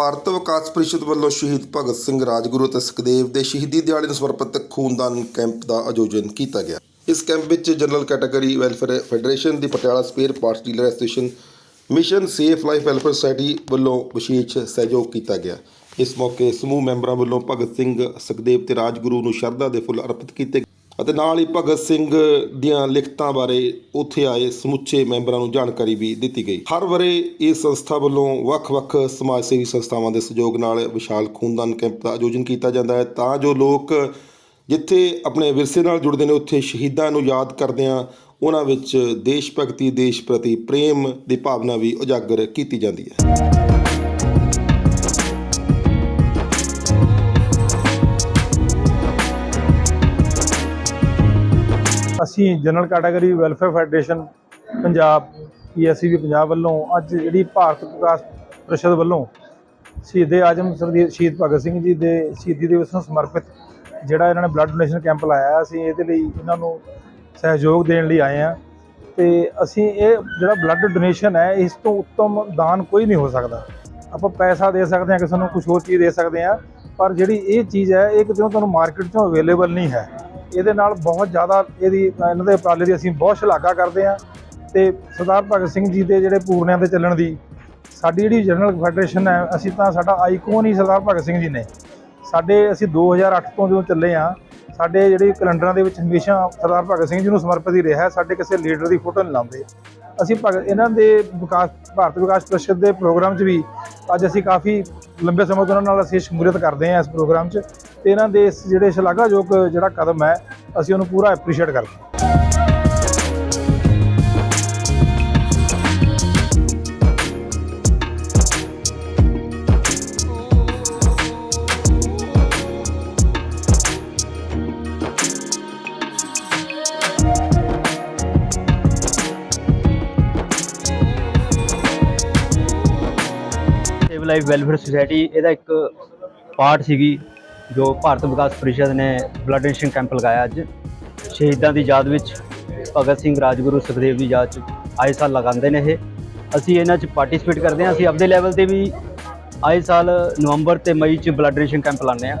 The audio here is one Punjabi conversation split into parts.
ਭਾਰਤ ਵਿਕਾਸ ਪਰਿਸ਼ਦ ਵੱਲੋਂ ਸ਼ਹੀਦ ਭਗਤ ਸਿੰਘ ਰਾਜਗੁਰੂ ਅਤੇ ਸੁਖਦੇਵ ਦੇ ਸ਼ਹੀਦੀ ਦਿਹਾੜੇ ਨੂੰ ਸਮਰਪਿਤ ਖੂਨਦਾਨ ਕੈਂਪ ਦਾ ਆਯੋਜਨ ਕੀਤਾ ਗਿਆ। ਇਸ ਕੈਂਪ ਵਿੱਚ ਜਨਰਲ ਕੈਟਾਗਰੀ ਵੈਲਫੇਅਰ ਫੈਡਰੇਸ਼ਨ ਦੀ Patiala spare parts dealer association, mission safe life welfare society ਵੱਲੋਂ ਵਿਸ਼ੇਸ਼ ਸਹਿਯੋਗ ਕੀਤਾ ਗਿਆ। ਇਸ ਮੌਕੇ ਸਮੂਹ ਮੈਂਬਰਾਂ ਵੱਲੋਂ ਭਗਤ ਸਿੰਘ, ਸੁਖਦੇਵ ਤੇ ਰਾਜਗੁਰੂ ਨੂੰ ਸ਼ਰਧਾ ਦੇ ਫੁੱਲ ਅਰਪਿਤ ਕੀਤੇ ਅਤੇ ਨਾਲ ਹੀ ਭਗਤ ਸਿੰਘ ਦੀਆਂ ਲਿਖਤਾਂ ਬਾਰੇ ਉੱਥੇ ਆਏ ਸਮੁੱਚੇ ਮੈਂਬਰਾਂ ਨੂੰ ਜਾਣਕਾਰੀ ਵੀ ਦਿੱਤੀ ਗਈ। ਹਰ ਵਰੇ ਇਸ ਸੰਸਥਾ ਵੱਲੋਂ ਵੱਖ-ਵੱਖ ਸਮਾਜ ਸੇਵੀ ਸੰਸਥਾਵਾਂ ਦੇ ਸਹਿਯੋਗ ਨਾਲ ਵਿਸ਼ਾਲ ਖੂਨਦਾਨ ਕੈਂਪ ਦਾ ਆਯੋਜਨ ਕੀਤਾ ਜਾਂਦਾ ਹੈ। ਤਾਂ ਜੋ ਲੋਕ ਜਿੱਥੇ ਆਪਣੇ ਵਿਰਸੇ ਨਾਲ ਜੁੜਦੇ ਨੇ, ਉੱਥੇ ਸ਼ਹੀਦਾਂ ਨੂੰ ਯਾਦ ਕਰਦਿਆਂ ਉਹਨਾਂ ਵਿੱਚ ਦੇਸ਼ ਭਗਤੀ, ਦੇਸ਼ ਪ੍ਰਤੀ ਪ੍ਰੇਮ ਦੀ ਭਾਵਨਾ ਵੀ ਉਜਾਗਰ ਕੀਤੀ ਜਾਂਦੀ ਹੈ। ਅਸੀਂ general category welfare federation Punjab PSCB Punjab ਵੱਲੋਂ ਅੱਜ ਜਿਹੜੀ ਭਾਰਤ ਵਿਕਾਸ ਪ੍ਰੀਸ਼ਦ ਵੱਲੋਂ ਸ਼ਹੀਦੇ ਆਜਮ ਸਰਦੀ, ਸ਼ਹੀਦ ਭਗਤ ਸਿੰਘ ਜੀ ਦੇ ਸ਼ਹੀਦੀ ਦਿਵਸ ਨੂੰ ਸਮਰਪਿਤ ਜਿਹੜਾ ਇਹਨਾਂ ਨੇ ਬਲੱਡ ਡੋਨੇਸ਼ਨ ਕੈਂਪ ਲਾਇਆ ਅਸੀਂ ਇਹਦੇ ਲਈ ਇਹਨਾਂ ਨੂੰ ਸਹਿਯੋਗ ਦੇਣ ਲਈ ਆਏ ਹਾਂ ਤੇ ਅਸੀਂ ਇਹ ਜਿਹੜਾ ਬਲੱਡ ਡੋਨੇਸ਼ਨ ਹੈ, ਇਸ ਤੋਂ ਉੱਤਮ ਦਾਨ ਕੋਈ ਨਹੀਂ ਹੋ ਸਕਦਾ। ਆਪਾਂ ਪੈਸਾ ਦੇ ਸਕਦੇ ਹਾਂ, ਕਿਸੇ ਨੂੰ ਕੁਝ ਹੋਰ ਚੀਜ਼ ਦੇ ਸਕਦੇ ਹਾਂ, ਪਰ ਜਿਹੜੀ ਇਹ ਚੀਜ਼ ਹੈ, ਇਹ ਕਿਤੇ ਤੁਹਾਨੂੰ ਮਾਰਕੀਟ 'ਚੋਂ ਅਵੇਲੇਬਲ ਨਹੀਂ ਹੈ। ਇਹਦੇ ਨਾਲ ਬਹੁਤ ਜ਼ਿਆਦਾ ਇਹਦੀ, ਇਹਨਾਂ ਦੇ ਉਪਰਾਲੇ ਦੀ ਅਸੀਂ ਬਹੁਤ ਸ਼ਲਾਘਾ ਕਰਦੇ ਹਾਂ। ਤੇ ਸਰਦਾਰ ਭਗਤ ਸਿੰਘ ਜੀ ਦੇ ਜਿਹੜੇ ਪੂਰਨਿਆਂ ਤੇ ਚੱਲਣ ਦੀ ਸਾਡੀ ਜਿਹੜੀ ਜਨਰਲ ਫੈਡਰੇਸ਼ਨ ਹੈ, ਅਸੀਂ ਤਾਂ ਸਾਡਾ ਆਈਕਨ ਹੀ ਸਰਦਾਰ ਭਗਤ ਸਿੰਘ ਜੀ ਨੇ। ਸਾਡੇ ਅਸੀਂ 2008 ਤੋਂ ਜਦੋਂ ਚੱਲੇ ਆ ਸਾਡੇ ਜਿਹੜੇ ਕੈਲੰਡਰਾਂ ਦੇ ਵਿੱਚ ਹਮੇਸ਼ਾ ਸਰਦਾਰ ਭਗਤ ਸਿੰਘ ਜੀ ਨੂੰ ਸਮਰਪਿਤ ਹੀ ਰਿਹਾ ਸਾਡੇ ਕਿਸੇ ਲੀਡਰ ਦੀ ਫੋਟੋ ਨਹੀਂ ਲਾਉਂਦੇ। ਅਸੀਂ ਭਗਤ ਇਹਨਾਂ ਦੇ ਵਿਕਾਸ, ਭਾਰਤ ਵਿਕਾਸ ਪ੍ਰੀਸ਼ਦ ਦੇ ਪ੍ਰੋਗਰਾਮ 'ਚ ਵੀ ਅੱਜ ਅਸੀਂ ਕਾਫੀ ਲੰਬੇ ਸਮੇਂ ਤੋਂ ਉਹਨਾਂ ਨਾਲ ਅਸੀਂ ਸ਼ਮੂਲੀਅਤ ਕਰਦੇ ਹਾਂ ਇਸ ਪ੍ਰੋਗਰਾਮ 'ਚ ਤੇ ਇਹਨਾਂ ਦੇ ਇਸ ਜਿਹੜੇ ਸ਼ਲਾਘਾਯੋਗ ਜਿਹੜਾ ਕਦਮ ਹੈ, ਅਸੀਂ ਉਹਨੂੰ ਪੂਰਾ ਐਪਰੀਸ਼ੀਏਟ ਕਰਦੇ ਹਾਂ। ਸੇਵ ਲਾਈਫ ਵੈਲਫੇਅਰ ਸੁਸਾਇਟੀ ਇਹਦਾ ਇੱਕ ਪਾਰਟ ਸੀਗੀ ਜੋ ਭਾਰਤ ਵਿਕਾਸ ਪਰਿਸ਼ਦ ਨੇ ਬਲੱਡ ਡੋਨੇਸ਼ਨ ਕੈਂਪ ਲਗਾਇਆ ਅੱਜ। ਸ਼ਹੀਦਾਂ ਦੀ ਯਾਦ ਵਿੱਚ ਭਗਤ ਸਿੰਘ ਰਾਜਗੁਰੂ ਸੁਖਦੇਵ ਦੀ ਯਾਦ 'ਚ ਆਏ ਸਾਲ ਲਗਾਉਂਦੇ ਨੇ ਇਹ। ਅਸੀਂ ਇਹਨਾਂ 'ਚ ਪਾਰਟਿਸਿਪੇਟ ਕਰਦੇ ਹਾਂ। ਅਸੀਂ ਆਪਦੇ ਲੈਵਲ ਤੇ ਵੀ ਆਏ ਸਾਲ ਨਵੰਬਰ ਤੇ ਮਈ 'ਚ ਬਲੱਡ ਡੋਨੇਸ਼ਨ ਕੈਂਪ ਲਾਉਂਦੇ ਹਾਂ।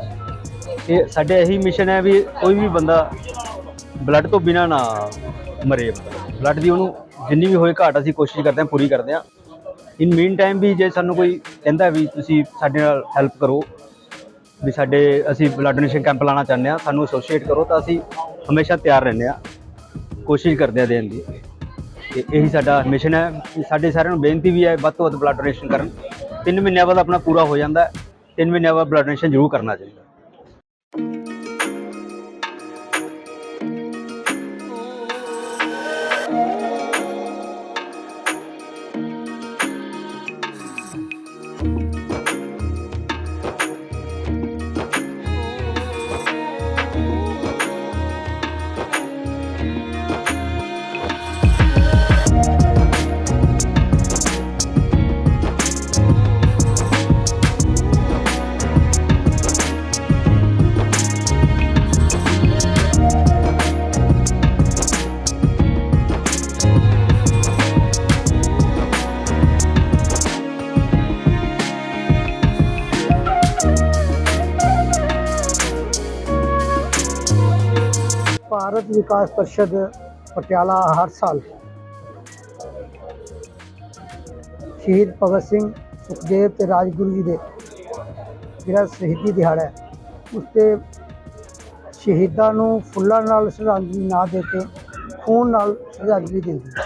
ਇਹ ਸਾਡੇ ਇਹੀ ਮਿਸ਼ਨ ਹੈ ਵੀ ਕੋਈ ਵੀ ਬੰਦਾ ਬਲੱਡ ਤੋਂ ਬਿਨਾ ਨਾ ਮਰੇ। ਬਲੱਡ ਦੀ ਉਹਨੂੰ ਜਿੰਨੀ ਵੀ ਹੋਏ ਘਾਟ ਅਸੀਂ ਕੋਸ਼ਿਸ਼ ਕਰਦੇ ਹਾਂ, ਪੂਰੀ ਕਰਦੇ ਹਾਂ। ਇਨ ਮੀਨ ਟਾਈਮ ਵੀ ਜੇ ਸਾਨੂੰ ਕੋਈ ਕਹਿੰਦਾ ਵੀ ਤੁਸੀਂ ਸਾਡੇ ਨਾਲ ਹੈਲਪ ਕਰੋ, ਵੀ ਸਾਡੇ ਅਸੀਂ ਬਲੱਡ ਡੋਨੇਸ਼ਨ ਕੈਂਪ ਲਾਣਾ ਚਾਹੁੰਦੇ ਆ ਸਾਨੂੰ ਐਸੋਸੀਏਟ ਕਰੋ ਤਾਂ ਅਸੀਂ ਹਮੇਸ਼ਾ ਤਿਆਰ ਰਹਿੰਦੇ ਆ ਕੋਸ਼ਿਸ਼ ਕਰਦੇ ਆ ਦੇਣ ਦੀ। ਤੇ ਇਹੀ ਸਾਡਾ ਮਿਸ਼ਨ ਹੈ। ਕਿ ਸਾਡੇ ਸਾਰਿਆਂ ਨੂੰ ਬੇਨਤੀ ਵੀ ਹੈ ਵੱਧ ਤੋਂ ਵੱਧ ਬਲੱਡ ਡੋਨੇਸ਼ਨ ਕਰਨ। ਤਿੰਨ ਮਹੀਨਿਆਂ ਬਾਅਦ ਆਪਣਾ ਪੂਰਾ ਹੋ ਜਾਂਦਾ ਹੈ। ਤਿੰਨ ਮਹੀਨਿਆਂ ਬਾਅਦ ਬਲੱਡ ਡੋਨੇਸ਼ਨ ਜ਼ਰੂਰ ਕਰਨਾ ਚਾਹੀਦਾ। ਭਾਰਤ ਵਿਕਾਸ ਪਰਿਸ਼ਦ, ਪਟਿਆਲਾ ਹਰ ਸਾਲ। ਸ਼ਹੀਦ ਭਗਤ ਸਿੰਘ ਸੁਖਦੇਵ ਤੇ ਰਾਜਗੁਰੂ ਜੀ ਦੇ ਜਿਹੜਾ ਸ਼ਹੀਦੀ ਦਿਹਾੜਾ ਹੈ, ਉਸ ਤੇ ਸ਼ਹੀਦਾਂ ਨੂੰ ਫੁੱਲਾਂ ਨਾਲ ਸ਼ਰਧਾਂਜਲੀ ਨਾ ਦੇ ਕੇ, ਖੂਨ ਨਾਲ ਸ਼ਰਧਾਂਜਲੀ ਦਿੰਦੀ ਹੈ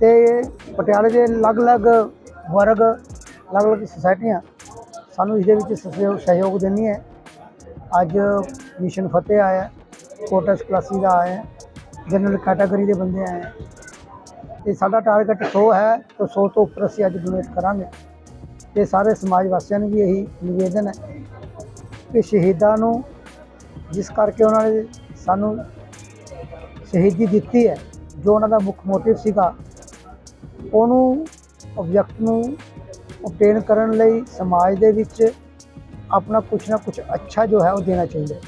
ਤੇ ਪਟਿਆਲੇ ਦੇ ਅਲੱਗ-ਅਲੱਗ ਵਰਗ, ਅਲੱਗ-ਅਲੱਗ ਸੁਸਾਇਟੀਆਂ ਸਾਨੂੰ ਇਸ ਦੇ ਵਿੱਚ ਸਹਿਯੋਗ ਸਹਿਯੋਗ ਦਿੰਦੀ ਹੈ। ਅੱਜ ਮਿਸ਼ਨ ਫਤਿਹ ਆਇਆ ਕੋਟਸ ਕਲਾਸੀ ਦਾ ਆਇਆ ਜਨਰਲ ਕੈਟਾਗਰੀ ਦੇ ਬੰਦੇ ਆਏ ਹੈ। ਤੇ ਸਾਡਾ ਟਾਰਗੇਟ 100 ਹੈ, ਤਾਂ 100 ਤੋਂ ਉੱਪਰ ਅਸੀਂ ਅੱਜ ਡੋਨੇਟ ਕਰਾਂਗੇ ਤੇ ਸਾਰੇ ਸਮਾਜ ਵਾਸੀਆਂ ਨੂੰ ਵੀ ਇਹੀ ਨਿਵੇਦਨ ਹੈ ਕਿ ਸ਼ਹੀਦਾਂ ਨੂੰ, ਜਿਸ ਕਰਕੇ ਉਹਨਾਂ ਨੇ ਸਾਨੂੰ ਸ਼ਹੀਦੀ ਦਿੱਤੀ ਹੈ, ਜੋ ਉਹਨਾਂ ਦਾ ਮੁੱਖ ਮੋਟਿਵ ਸੀਗਾ, ਉਹਨੂੰ ਆਬਜੈਕਟ ਨੂੰ obtain ਕਰਨ ਲਈ ਸਮਾਜ ਦੇ ਵਿੱਚ ਆਪਣਾ ਕੁਝ ਨਾ ਕੁਝ ਅੱਛਾ ਜੋ ਹੈ ਉਹ ਦੇਣਾ ਚਾਹੀਦਾ ਹੈ।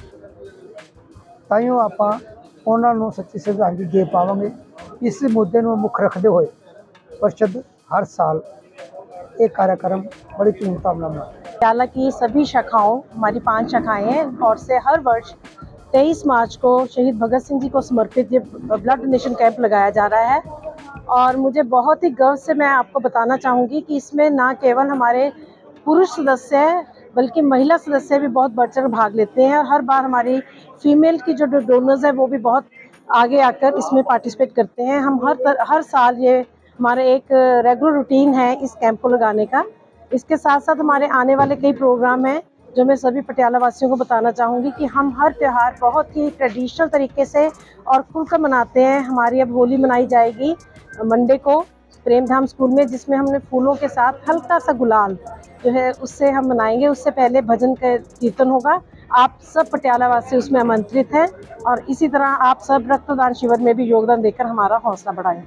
ਤਾਂ ਹੀ ਉਹ ਆਪਾਂ ਉਹਨਾਂ ਨੂੰ ਸੱਚੀ ਸ਼ਰਧਾਂਜਲੀ ਦੇ ਪਾਵਾਂਗੇ ਇਸ ਮੁੱਦੇ ਨੂੰ ਮੁੱਖ ਰੱਖਦੇ ਹੋਏ ਪਰਿਸ਼ਦ ਹਰ ਸਾਲ ये कार्यक्रम बड़ी धूमधाम ਨਾਲ ਮਨਾਇਆ विद्यालय की सभी शाखाओं हमारी पांच शाखाएं हैं और से हर वर्ष 23 मार्च को शहीद भगत सिंह जी को समर्पित ये ब्लड डोनेशन कैंप लगाया जा रहा है और मुझे बहुत ही गर्व से मैं आपको बताना चाहूँगी कि इसमें ना केवल हमारे पुरुष सदस्य हैं बल्कि महिला सदस्य भी बहुत बढ़ चढ़ भाग लेते हैं और हर बार हमारी फीमेल की जो डोनर्स है वो भी बहुत आगे आकर इसमें पार्टिसिपेट करते हैं। हम हर तर, हर साल ये हमारा एक रेगुलर रूटीन है इस कैंप को लगाने का। इसके साथ साथ हमारे आने वाले कई प्रोग्राम हैं जो मैं सभी पटियाला वासियों को बताना चाहूँगी कि हम हर त्यौहार बहुत ही ट्रेडिशनल तरीके से और खुलकर मनाते हैं। हमारी अब होली मनाई जाएगी मंडे को प्रेमधाम स्कूल में जिसमें हमने फूलों के साथ हल्का सा गुलाल जो है, उससे हम मनाएँगे। उससे पहले भजन का कीर्तन होगा। आप सब पटियाला वासी उसमें आमंत्रित हैं और इसी तरह आप सब रक्तदान शिविर में भी योगदान देकर हमारा हौसला बढ़ाएँ।